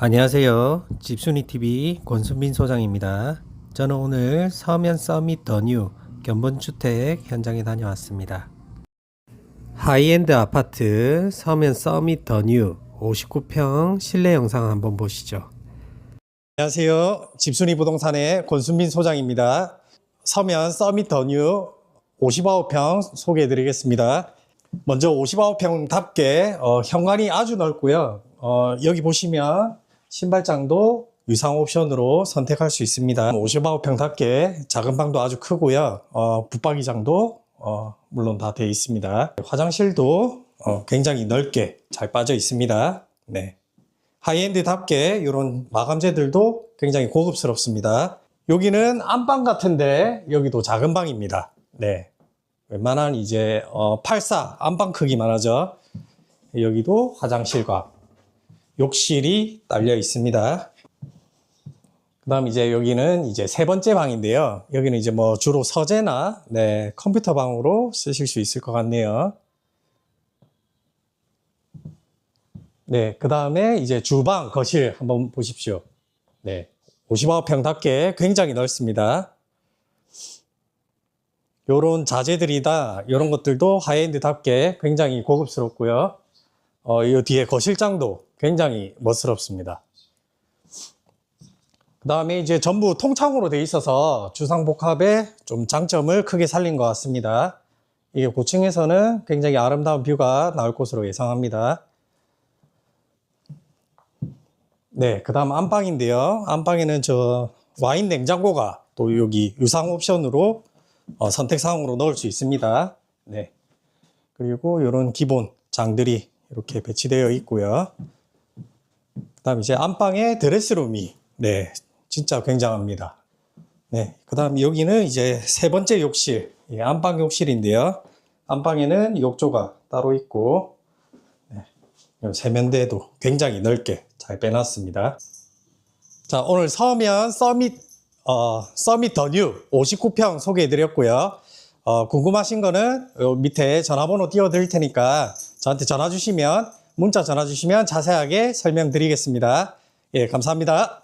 안녕하세요. 집순이TV 권순민 소장입니다. 저는 오늘 서면 서밋 더뉴 견본주택 현장에 다녀왔습니다. 하이엔드 아파트 서면 서밋 더뉴 59평 실내 영상 한번 보시죠. 안녕하세요. 집순이 부동산의 권순민 소장입니다. 서면 서밋 더뉴 59평 소개해 드리겠습니다. 먼저 59평답게 어, 현관이 아주 넓고요. 어, 여기 보시면 신발장도 유상 옵션으로 선택할 수 있습니다. 59평답게 작은 방도 아주 크고요. 어, 붙박이장도 어, 물론 다 되어 있습니다. 화장실도 어, 굉장히 넓게 잘 빠져 있습니다. 네. 하이엔드답게 이런 마감재들도 굉장히 고급스럽습니다. 여기는 안방 같은데 여기도 작은 방입니다. 네. 웬만한 이제 어, 84 안방 크기만 하죠. 여기도 화장실과 욕실이 딸려 있습니다. 그 다음 이제 여기는 이제 세 번째 방인데요. 여기는 이제 뭐 주로 서재나 네, 컴퓨터 방으로 쓰실 수 있을 것 같네요. 네, 그 다음에 이제 주방, 거실 한번 보십시오. 네, 59평답게 굉장히 넓습니다. 요런 자재들이다, 요런 것들도 하이엔드답게 굉장히 고급스럽고요. 어, 이 뒤에 거실장도 굉장히 멋스럽습니다. 그 다음에 이제 전부 통창으로 돼 있어서 주상복합의 좀 장점을 크게 살린 것 같습니다. 이게 고층에서는 굉장히 아름다운 뷰가 나올 것으로 예상합니다. 네, 그 다음 안방인데요. 안방에는 저 와인 냉장고가 또 여기 유상 옵션으로 어, 선택사항으로 넣을 수 있습니다. 네. 그리고 이런 기본 장들이 이렇게 배치되어 있고요. 그 다음 이제 안방에 드레스룸이 네, 진짜 굉장합니다. 네, 그 다음 여기는 이제 세 번째 욕실, 예, 안방 욕실인데요. 안방에는 욕조가 따로 있고, 네, 요 세면대도 굉장히 넓게 잘 빼놨습니다. 자, 오늘 서면 서밋, 어, 서밋 더뉴 59평 소개해드렸고요. 어, 궁금하신 거는 요 밑에 전화번호 띄워드릴 테니까 저한테 전화 주시면, 문자 전화 주시면 자세하게 설명드리겠습니다. 예, 감사합니다.